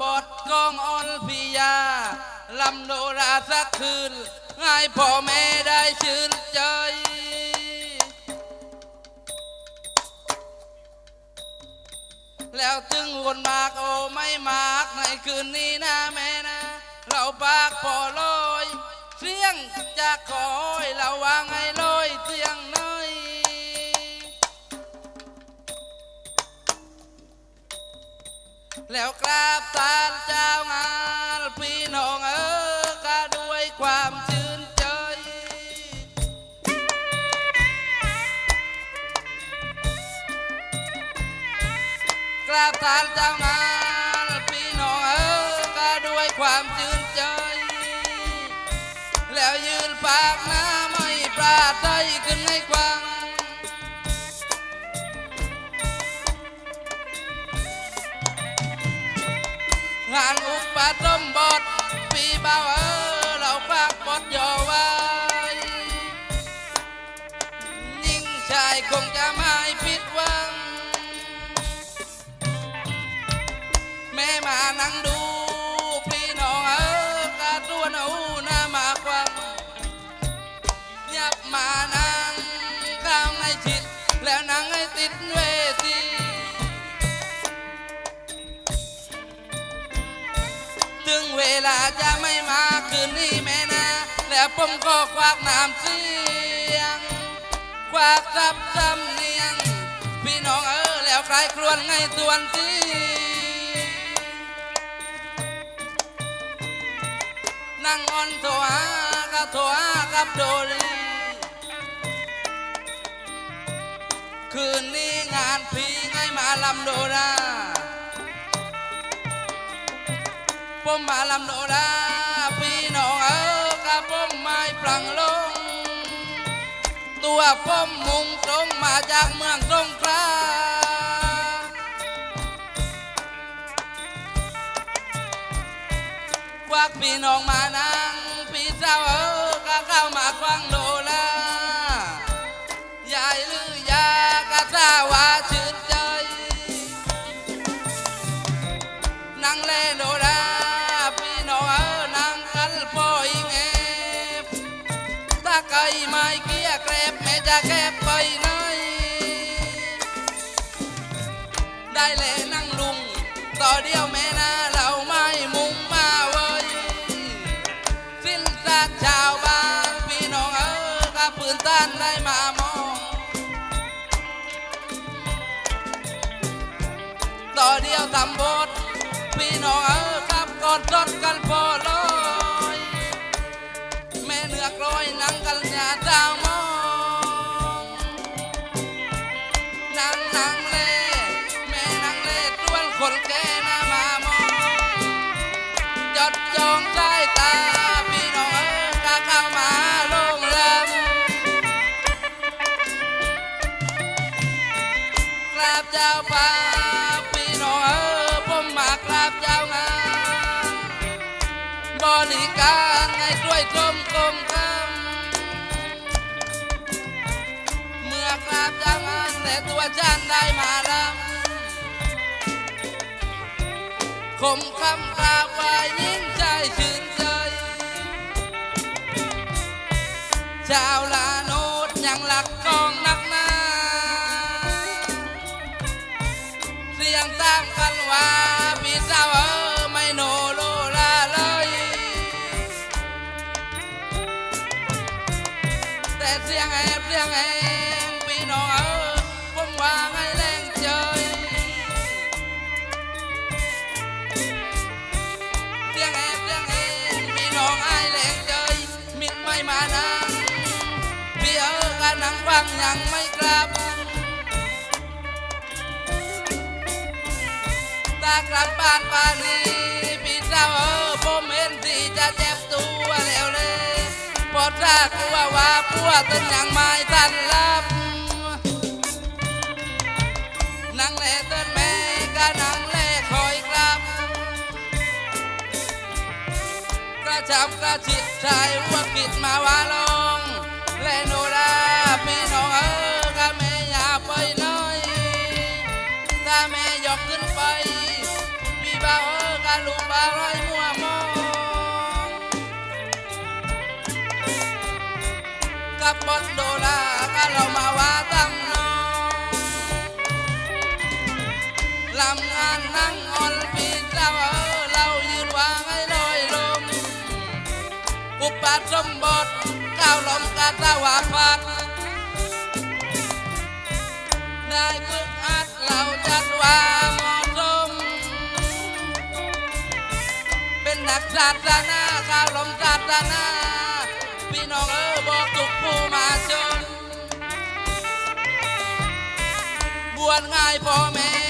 บทกองออนพิยาลำโนราสักคืนให้พ่อแม่ได้ชื่นใจ แล้วถึงวนมากโอไม่มากในคืนนี้นะแม่นะ เราปากพอลอยเสียงจะคอยเราวางให้ล แล้วกราบตาลเจ้างานพี่น้องเออก็ด้วยความชื่นใจ กราบทานเจ้างานพี่น้องเออก็ด้วยความชื่นใจ แล้วยืนปากหน้าไม่ปราดใจขึ้นให้กว้าง งานอุปสมบทปีเบาเออเราฝากบทย่อไว้ ยิ่งชายคงจะไม่ผิดหวัง แม่มานั่งดู จะไม่มาคืนนี้แม่นะ แล้วผมก็ควักน้ำเสียง ควักซับจำเนียง พี่น้องเออแล้วใครครวนไงตวนทีนั่งออนโทหากับโทหากับโดรีคืนนี้งานพี่ไงมาลำโดรา ผมมาลำโนดาพี่น้องเออกับผมไม่ปลังลง ตัวผมมุ่งตรงมาจากเมืองสงขลาควักพี่น้องมานั่ง ต่อเดียวทำบทพี่น้องเออครับกอดจดกันพอลอ คมคำกราบว่ายิ่งใจชื่นใจชาวลาโนดยังหลักกองนักากปากดีพี่เจ้าเออผมเห็นที่จะเจ็บตัวแล้วเลยปอดรากลัวว่าพัวต้นยังไม่ทันรับนั่งเลต้นแม่ก็นั่งเลคอยกลับกระชับกระชิดชายว่าคิดมาว่าลงและโน ลูกบ่าวไร้มัวมองกับบอลโดลาก็เรามาว่าตั้งน้องลำงานนั่งออนปีเจ้าเออเรายืนวางให้ลอยลมอุปาสมบทก้าวลมกาตาวาพัดได้ฝึกอัดเราจัดวาเนักศาสนาข้าวลมศาสนาพี่น้องเออบอกทุกผู้มาชน บวชง่ายพ่อแม่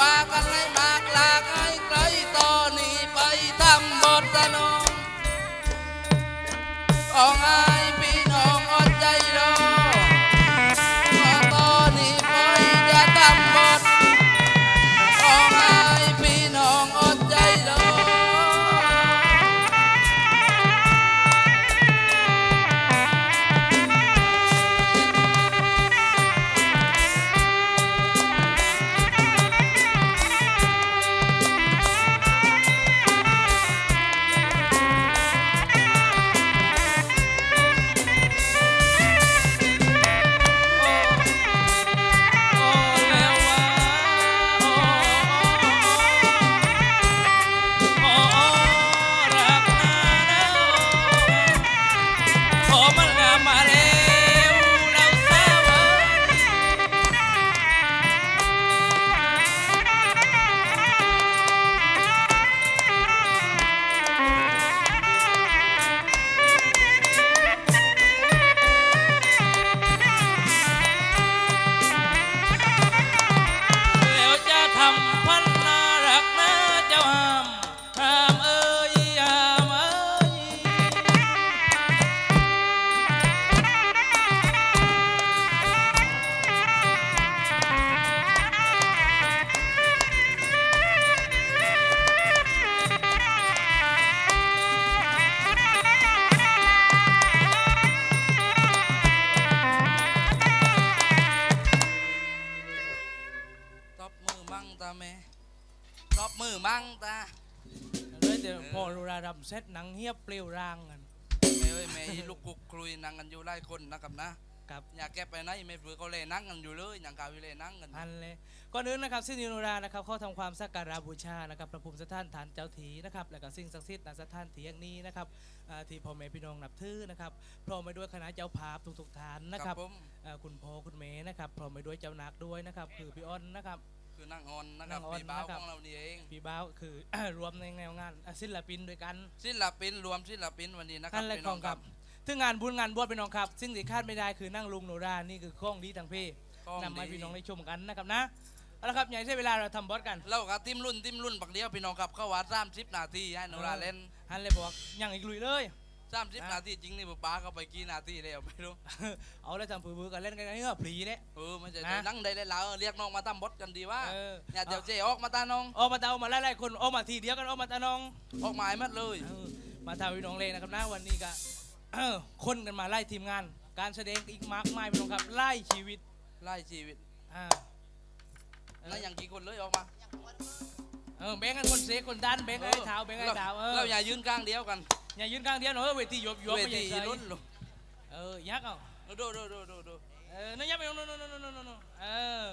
ฝากว่ากันให้มากลากให้ไกลตอนนี้ไปทำบทสนองของอา นนะครับนะกับอยากแก้ไปไหนไม่เผื่อเขาเล่นั่งกันอยู่เลยอย่างกาวิเล่นั่งกันพันเลยก่อนอื่นนะครับซึ่งนิโนรานะครับเขาทำความสักการะบูชานะครับพระภูมิสถานฐานเจ้าถีนะครับและก็สิ่งศักดิ์สิทธิ์ณสถานที่อย่างนี้นะครับอ่าที่พ่อแม่พี่น้องนับถือนะครับพร้อมไปด้วยคณะเจ้าภาพทุกๆท่านนะครับผมอ่าคุณพ่อคุณแม่นะครับพร้อมไปด้วยเจ้านักด้วยนะครับคือพี่อ้อนนะครับคือนั่งออนนะครับนั่งออนปีบ้าวนะครับของเรานี่เองพี่บ้าวคือรวมในแนวงานอะศิลปินด้วยกันศิลปินรวมศิลปินวันนี้นะครันั่บนแหละพี่ขน้อองงคครัรับ บถึงงานบุญงานบวชพี่น้องครับ ซึ่งที่คาดไม่ได้คือนั่งลุงโนรานี่คือข้องดีทางพี่ของนำมาให้ดีพี่น้องได้ชมกันนะครับนะเอาละครับอย่าใช้เวลาเราทำบอสกันเรากับทีมรุ่นทีมรุ่นปักเดียวพี่น้องครับเข้าวัดสามสิบนาทีให้โนราเล่นฮันเลยบอกยังอีกลุยเลยสามสิบนาทีจริงนี่ป้าเขาไปกี่นาทีแล้วไม่รู้ เอาแล้วทำผือๆกันเล่นกันนี่ก็ผีเนี่ยเออไม่ใช่นะนั่งได้เลยแล้วเรียกน้องมาตั้มบดกันดีว่าเอออย่าเดี๋ยวเจ๊ออกมาตาน้อง ออกมาเตามาไล่ๆคนออกมาทีเดียวกันออกมาตาน้อง ออกหมายมัดเลยเออมาทำพี่น้องเลยนะครับนะวันนี้ก็ คนกันมาไล่ทีมงาน การแสดงอีกมากมายพี่น้องครับ ไล่ชีวิตไล่ชีวิตอ่าเออแล้วอย่างกี่คนเลยออกมาเออแบ่งกันคนเซคนดันแบ่งไอ้เท้าแบ่งไอ้เท้าเออเราอย่ายืนกลางเดียวกันอย่ายืนกลางเดียวเนอะเวทีหยบหยบเวไม่ทีใช่ลุ้นลูกเออยักษ์เอาดูดูดูดูดูเออนั่นยักษ์ไปโน่นโน่นโน่นโน่นโน่นโน่นเออ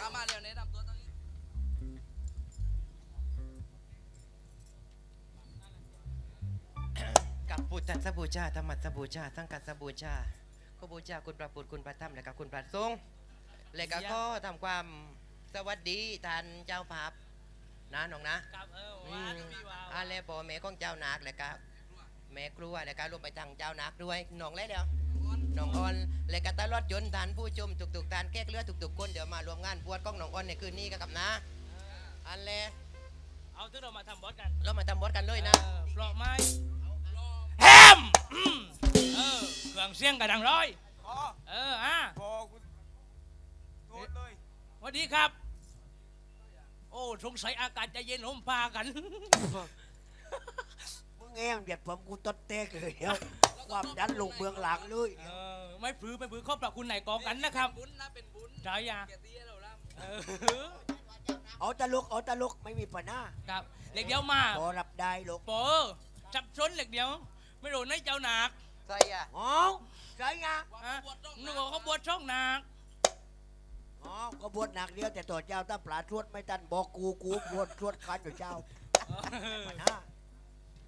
เอามาเร็วแนะนำตัว ตรงนี้กับพุทธสบูชาธรรมสบูชาสังกัดสบูชาก็บูชาคุณพระพุทธคุณพระธรรมและก็คุณพระสงฆ์และก็ก็ทำความสวัสดีท่านเจ้าภาพนะน้องนะครับเอออืว่ามพี่ว่าวอาเลปอแม่ของเจ้านักและก็แม่ครัวและก็รวมไปทางเจ้านักด้วยน้องเลยเดียวน้องออนและก็ตลอดจนทานผู้ชมทุกๆทานแก้เลือทุกๆคนเดี๋ยวมารวมงานบวชของน้องออนในคืนนี้กันครับนะอันแลเอาที่เรามาทำบอสกัน เรามาทำบวชกันเลยนะเออปลอกไม้ งเสียงกระดังร้อยอ๋อเอออะพอกูโทษเลยสวัสดีครับ โอ้สงสัยอากาศจะเย็นห่มผ้ากันมึงแง่มเด็ดผมกูต้นเตกเลยเดี๋ยวความดันลงเบืองหลังเลยเออไม่ผือไม่ผือขอบพระคุณไหนกองกันนะครับบุญนะเป็นบุญฉายาเกียรติให้เราล่ำเออเอาตะลุกเอาตะลุกไม่มีปัญหาครับเหล็กเดียวมาพอรับได้ลูกโปจับชนเหล็กเดียว ไม่โดนให้เจ้าหนัก ใส่อะอ๋อใช่ไงฮะนึกว่าเขาบวชช่องหนักอ๋อก็บวชหนักเดียวแต่ตัวเจ้าถ้าปลาทวดไม่ตันบอกกูกูบวชทวดคันอยู่เจ้าปัญหา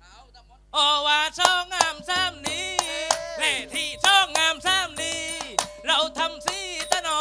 เอาตามมดโอว่าช่องงามซ้ำนี้เล่ที่ช่องงามซ้ำนี้เราทำสีตะหนอ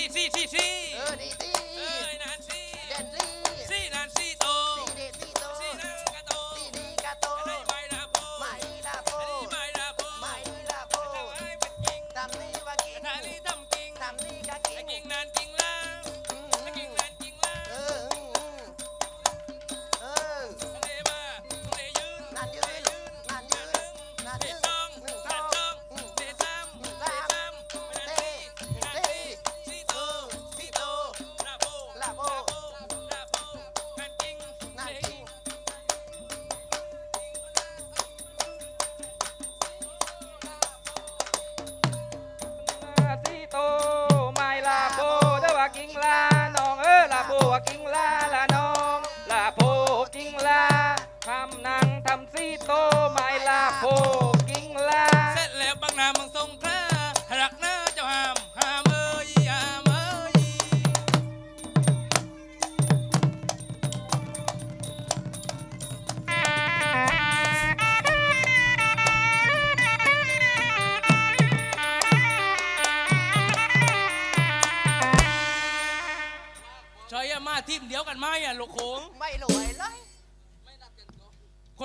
สี่สี่สี่สี่เออดีดี ล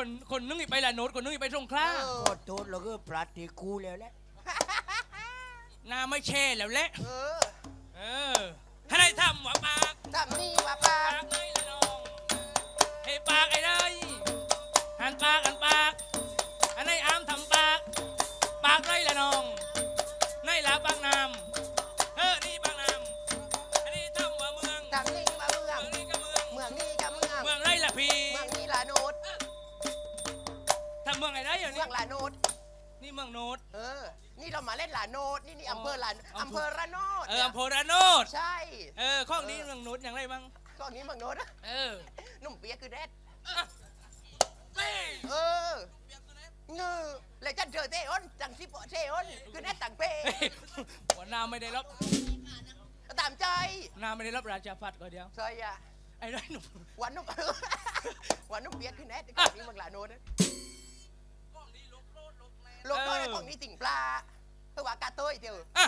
คนคนนึงอีกไปละโนดคนนึงอีกไปสงขลาเออโคตรโทษเราก็ปลาตีกูแล้วแหละหน้าไม่เช่แล้วแหละเออเออให้ได้ทำว่าปากทำนี่ว่าปาปากกเลยละน้องให้ปากไอ้เลยหันปากหันปากอันไหนอามทำปาก ปากเลยละน้องในลาปากน้ำ อออำเภอระโนดใช่ เออข้องนี้เมืองโนดอย่างไรบ้างกล้องนี้เมืองโนดเออนุ่มเปียกคือแดดเป้เออเงือเลยจันเจอเทอ้นจังสิบเทอ้นคือแดดต่างเป้เฮ้ยหัวหน้าไม่ได้รับตามใจหน้าไม่ได้รับราชาพัดก็เดียว ใช่อะไอ้ไรหนุ่มหวันนุ่มหวันนุ่มเปียกคือแดดกล้องนี้เมืองลาโนดนะลงด้วยของนี้ติ่งปลาเพื่อว่ากาเต้ยเดียวอะ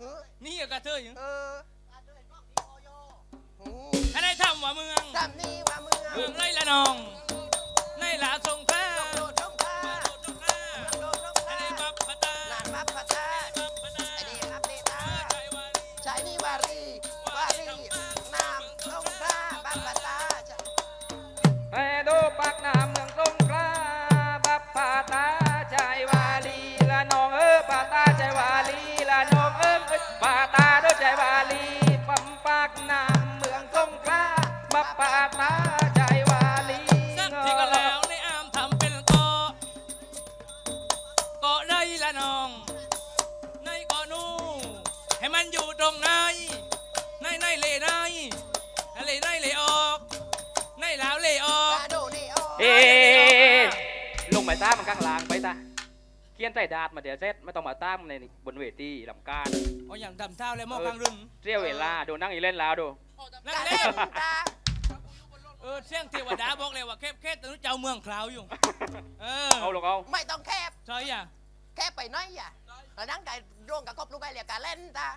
เฮ้ยนี่กระเทยอยู่เอออืมอันไหนทำว่าเมืองทำนี่ว่าเมือง เมืองไรละนอง นใส่ดาดมาเดี๋ยวเสร็จไม่ต้องมาตามในบนเวทีลำการเอาอย่างดำเท้าเลยหมอกลางรึงเสียเวลาดูนั่งอีเล่นแล้วดูนั่นเล่นเออเสียงเทวดาบอกเลยว่าแค่แค่ตอนนี้เจ้าเมืองคราวอยู่เออเอาลงเอาไม่ต้องแคบใช่อะแคบไปหน้อยอะแล้วนั่งไก่ร่วงกับครบลูกไก่เหลียกการเล่นตา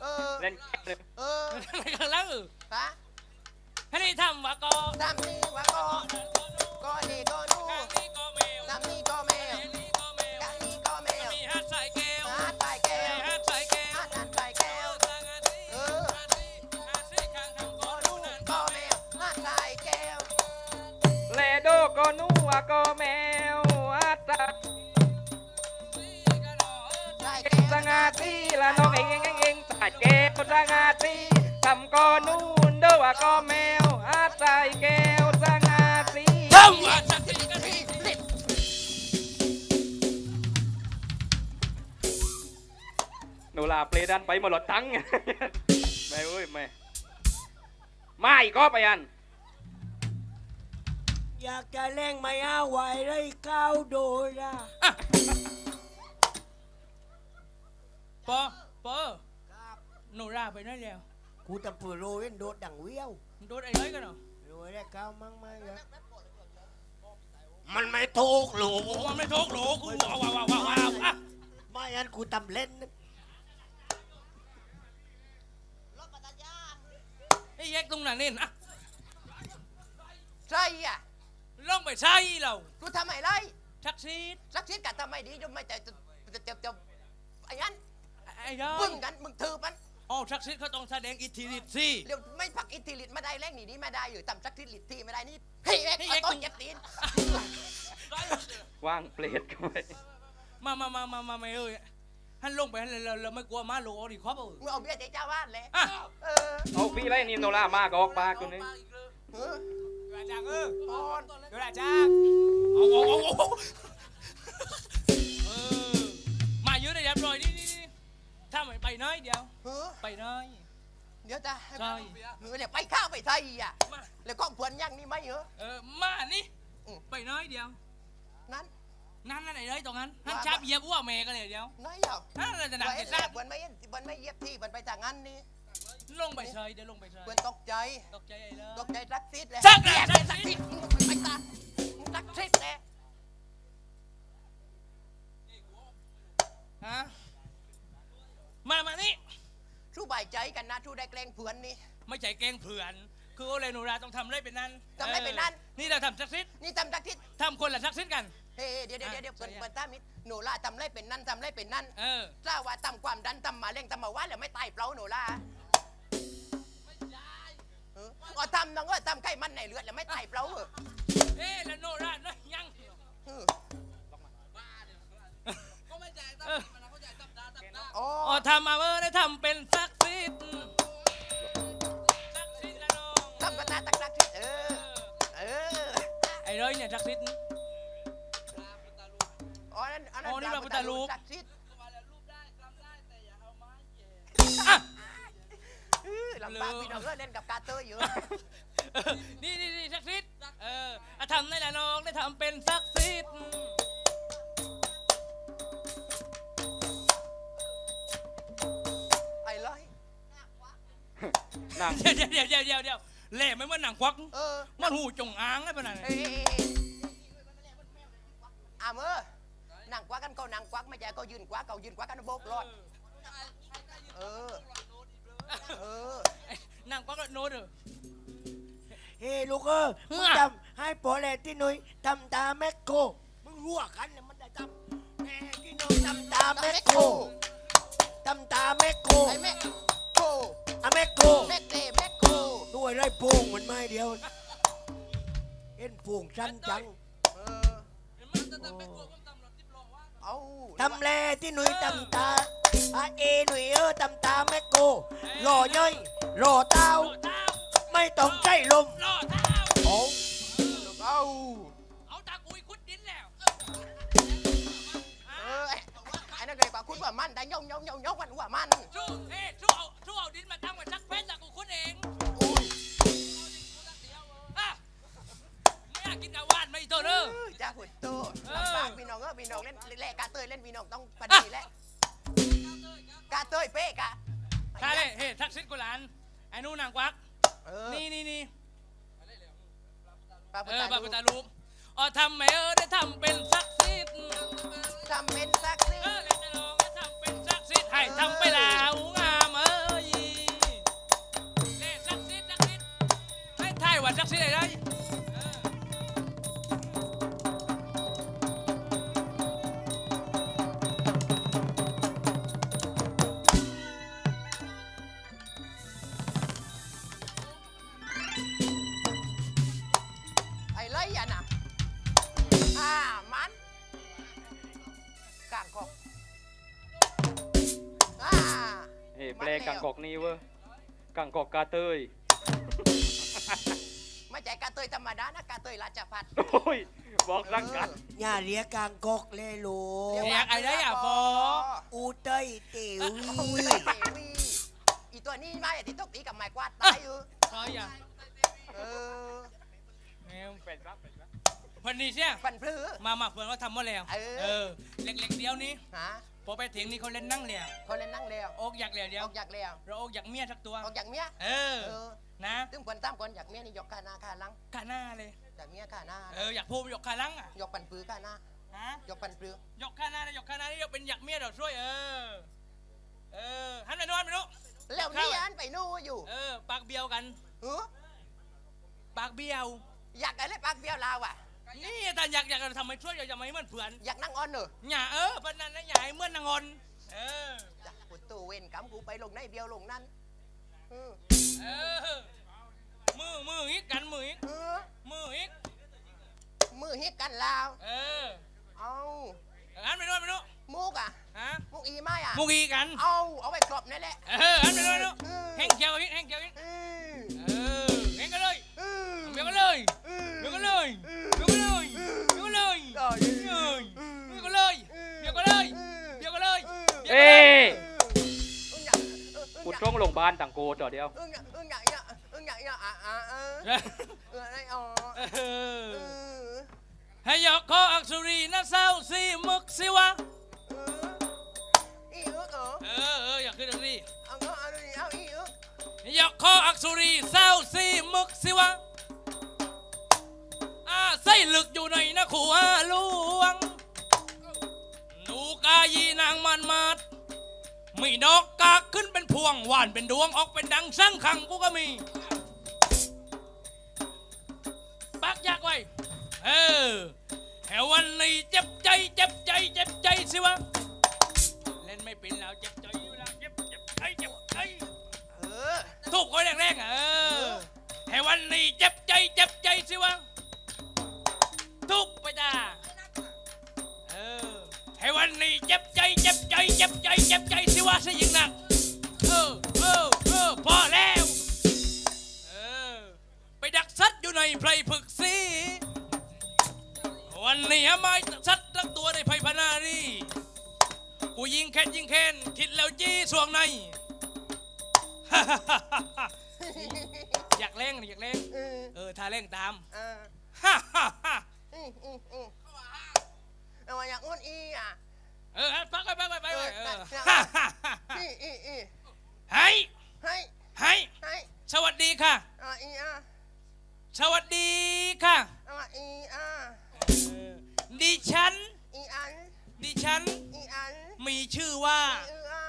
เออเล่นเลยเอออะไรกันแล้วฮะให้นี่ทำวะกอทำนี่วะก็ก็นี่ก็นู่กางนี่ก็เมลทำนี่ ก็นัวก็แมวอาตาตายแก้วสงาตีละน้องเองเองเองเองใส่แก้วสงาตีทำก็นู่นเด้อว่าก็แมวอาใส่แก้วสงาตีทำว่าสักทีกันทีหนูลาเปลดันไปมดหลอดตังไม่เว้ยไม่ไมาอีกก็ไปอัน อยากจะเล่งไม่เอาไหวเลยก้าวโดยนะปอปอหนูราไปนั่นแล้วกูตะปือโรยโดดดังเวี้ยวโดนไอ้ไรกันเนาะโรยได้ก้าวมั่งไหมครับมันไม่ถูกหลูโอ้มันไม่ทุกหรอกกูว้าวว้าวว้าวว้าวอะไม่งั้นกูตำเล่นนะไอ้แยกตรงนั้นนี่อะใช่อะ ลงไปใช่เรากูทำไมไรชักซีดสักชิ้นกัดทำไมดีจะไม่จะจะจะจะจะไอ้งั้นไอ้ย้อมึยงกันมึงถือมันอ๋อชักซีดเขาต้องแสดงอิทธิฤทธิ์สิเดี๋ยวไม่พักอิทธิฤทธิ์ไม่ได้แรงหนีนี้ไม่ได้อยู่ต่ำสักทิศฤทธิ์ที่ไม่ได้นี่เฮ้ยเอ็กเอาต้นเจ็บตีนว่างเปลดก็ไม่มามามามามาไม่เอ้ยฮันลงไปฮันเราเราไม่กลัวมาโลเอาดิครับเออมึงเอาเบี้ยเจ๊เจ้าวาดเลยอะเออเอาพี่ไรนี่โนล่ามาก็ออกปากคน นี้เออจากเออพรเดี๋ยวจากเอาเอาเอาเอาเออมาเยอะเลยเรียบร้อยนี่นี่นี่ถ้าไม่ไปน้อยเดียว เออไปน้อย เดี๋ยวจ้ะใช่ เออเนี่ยไปข้าวไปไทยอะ มาแล้วก็เพื่อนยังนี่ไหมเหรอ เออมานี่อืม ไปน้อยเดียว นั้นนั่นนั่นไหนเลยตรงนั้นนั่นชับเหยียบอ้วแม่กันเลยเดียว น้อยเหรอนั่นอะไรจะหนักไว้จะแล้ทราบเพื่อนไม่เย็นเพื่อนไม่เย็บที่เพื่อนไปจากงั้นนี่ ลงไปเฉยเดี๋ยวลงไปเฉยเพื่อนตกใจ ตกใจไอ้เลยตกใจรักซิดเลยสักแหละเรียสักซิดมึงไปตามึงรักซิดเลยฮะมามานี่ชู้ใบายใจกันนะชู้ได้แกล้งเพื่อนนี่ไม่ใช่แกล้งเผื่อน คือโอเลนูราต้องทำไรเป็นนั้นทำไรเป็นนั้นออนี่เราทำสักซิดนี่ทำรักซิดทำคนละสักซิดกัน เฮ้ยเดี๋ยวเดี๋ยวเดี๋ยวเดี๋ยวเปิดใช่เปิดตามิดหนูล่าทำไรเป็นนั่นทำไรเป็นนั่นเออทราบว่าทำความดันทำมาเร่งทำมาว่าแล้วไม่ตายเปล่าหนูล่า เอออ๋อทำน้องเออทำไข้มันในเลือดแล้วไม่ตายเปล่าเหรอเอ๊ะแล้วโนราเนอะยัง เออเอออ๋ออ๋อทำมาเมื่อได้ทำเป็นสักซิดสักซิดละน้องทำกันหน้าตักตักที่เออ เออ ไอ้ร้อยเนี่ยสักซิดอ๋อนั่นอันนั้นอ๋อนี่พระพุทธรูปตักซิดอ่ เออลำบากพี่น้องเออเล่นกับกาเตอร์อยู่เออนี่นี่นี่สักซิดเอออะทำได้ละน้องได้ทำเป็นสักซิดไอ้ร้อยนั่งเดี๋ยวเดี๋ยวเดี๋ยวเดี๋ยวเดี๋ยวเล่ไม่เหมือนหนังควัก เออมันหูจงอางไอ้ปะนั่นเอ้ยอะเมื่อนั่งกวักกันก็นั่งกวักไม่ใช่ก็ยืนกวักเขายืนกวักกันโบกรอดเออ เออไอ้ห นังควักแล้วโน้ตเออ เฮ้ลูกเออมึงอะทำให้โปรเลที่หนุ่ยทำตาแมคโครมึงรั่วกันเนี่ยมันได้ทำแม่ที่หนุ่ยทำตาแมคโครทำตาแมคโครไอ้แม่โคอะแมคโครแม่เตแม่โคด้วยไรโป่งมันไม่เดียวเอ็นโป่งสั้นจังเออมันจะทำเป็นกลัวผมทำหรอกที่รอว่าเอาทำแลที่หนุ่ยทำตาอาเอหนุ่ยเออทำตาแมคโคร รอย่อยรอเต้าโลเท้าไม่ต้องใช้ลมโลเท้าโอ้เอาเอาตากุยคุดดินแล้วเออหัวมันแต่ยงย งยงยงวันหัวมันชู้เฮ้ชู้เอาชู้เอาดินมาตั้งไว้ชักเพชรจากกูคุณเองอุ้ยอะไม่อยากกินกะวานไม่ตัวเด้อ จ้าหุ่นโตเออ ลำบากพี่น้องเออพี่น้องเล่นเล่นกาเตยเล่นพี่น้องต้องพออะดีแหละกาเตยเป๊ะกะใช่เฮ้ทักษิณกุหลานไอ้นู่นนางกวัก เออนี่นี่นี่ปลาเอพุอตาบาลูปตาลูปอ๋อทำไมเออได้ทำเป็นซักซิดทำเป็นซักซีเออ กังกอกกาเตย ไม่ใช่กาเตยธรรมดานะกาเตยราชพัฒน์ โอ้ย บอกรักกันอย่าเรียกกลางกกเลยลูกเรียกไอ้ได้อะฟออูเต้ยเต๋วโอ้ยเสวีอีตัวนี้มาอย่าที่ตกตีกับไม้กวาดตายอยู่ซอยอะเออแมวเป็นครับเป็นครับพันนี้เชี่ยฟันพลื้อมาหมักเพื่อนเขาทำมาแล้วเออเออ เล็กๆเดียวนี้ฮะ พอไปถึงนี่เขาเล่นนั่งแล้วเขาเล่นนั่งแล้วอกอยากแล้วเดียอวอกอยากแล้วเราอกอยากเมียสักตัวออกอยากเมียเออเออนะซึ่งคนตามคนอยากเมียนี่ยกขาหน้าขาหลังกาหน้าเลยอยากเมียขาหน้าเอออยากพูดยกขาหลังอะยกปันปื้อขาหน้าฮะยกปันปื้อยกขาหน้าเลยยกขาหน้านี่ยกเป็นอยากเมียเราช่วยเออเออหันไปนอนไปนุแล้วนี่อันไปนู่นอยู่เออปากเบี้ยวกันเออปากเบี้ยว อยากอะไรปากเบี้ยวลาวอะ นี่แต่อยากอยากจะทำให้ช่วยอยากจะไม่เหมือนเพื่อนอยากนั่งออนเนอะอย่าเออปนนั้นนะอย่าให้เหมื่อนนางอนเออจ้ะกูตู้เว้นกำกูไปลงในเบี้ยวลงนั่นเออเออมือมืออีกกันมืออีกเออมืออีกมือฮิตกันลาว เออเอาหันไปนอนไปนุมุกอะฮะมุกอีไม่อะมุกอีกันเอาเอาไปกรอบนั่นแหละเออหันไปนอนไปนุเออแห้งเขียวอีกแห้งเขียวอีก เอ้ยกูต้องโรงพยาบาลต่างโกต่อเดียวอึ้งอยากอึ้งอยากอยากอึ้งอยากอยากอะอะเออเอออะไรอ๋อเอเอออให้ยกคออักษรีนะเศร้าสิมึกสิวะเอออีอึกเหรอเออเอออยากขึ้นตรงนี้เอาเอาเอาดูดิเอาอีอึกยกคออักษรีเศร้าสิมึกสิวะอาไส้ลึกอยู่ในนะขัวลวง หนูกายีนางมันมาดไมีดอกกากขึ้นเป็นพวงหวานเป็นดวงออกเป็นดังสั่งขังกูก็มี ปักยากไว้ เออแถววันนี้เจ็บใจเจ็บใจเจ็บใจสิวะ เล่นไม่เป็นแล้วเจ็บใจอยู่แล้วเจ็บเจ็บใจเจ็บใจเออทุกคนแรงๆอะเออแถววันนี้เจ็บใจเจ็บใจสิวะทุกไปจ้า ให้วันนี้เจ็บใจเจ็บใจเจ็บใจเจ็บใจสิวะซะยิ่งหนักเออเออเออพอแล้วเออไปดักซัดอยู่ในไพรผึกสีวันนี้หาไม้ซัดทั้งตัวในไพพนารีกูยิงแค้นยิงแค้นคิดแล้วจี้สวงในอยากเล่งอยากเล่งเออเออทาเล่งตามเออฮ่าฮ่าฮ่า อืมอืมอืมเอามาอย่างอ้วนอีอะเออปักไปปักไปไปไปเออเออฮ่าฮ่าฮ่าอีอีอีให้ให้ให้ให้สวัสดีค่ะอะอีอะสวัสดีค่ะอะอีอะดิฉันอีอันดิฉันอีอันมีชื่อว่าอีอืออะ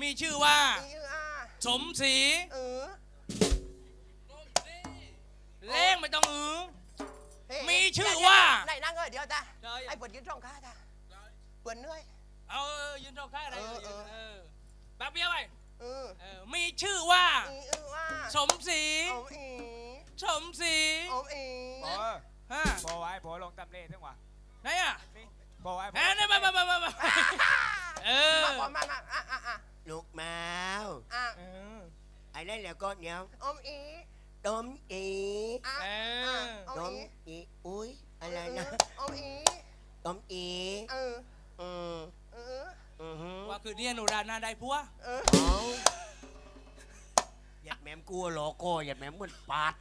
มีชื่อว่าอีอืออะสมศรีเออเเนี้ยโอมอีต้มอีอะเออะอโอต้มมอีอีอุ้ยอะไรนะโอมอีต้มอีเอออืมเอออือหือว่าว่าคือเนี่ยหนูราหน้าได้พัวเอาหยัดแหมมกลัวโลโก้หยัดแหมมเหมือนปาด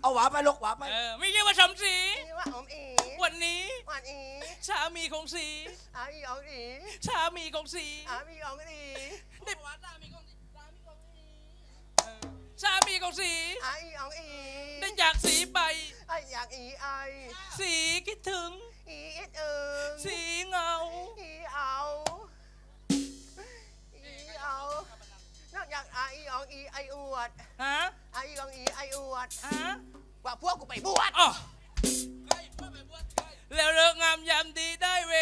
เอาหวาไปลูกหวาไปเออไม่เรียกว่าสมศรีนี่ว่าอมอีวันนี้หวานอีสามีของสีอาอีอองอีสามีของสีอามีอองอี สามีของสีอาอีอองอีได้จากสีไป ไออยากอีไอสีคิดถึง อีอิดเอิงสีเหงา อีเอาอีเอานอกจากอาอีอองอีไออวดฮะอาอีอองอีไออวดฮะว่าพวกกูไปบวชอ๋อแล้วเลิกงามยามดีได้เว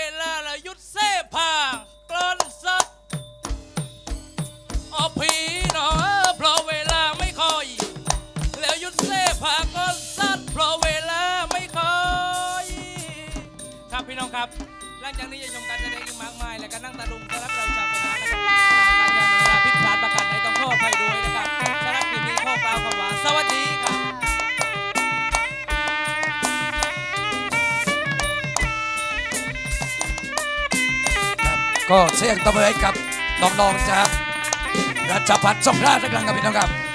มือให้กับน้องๆจากราชพัฒน์สงราชกลังครับพี่น้องครับ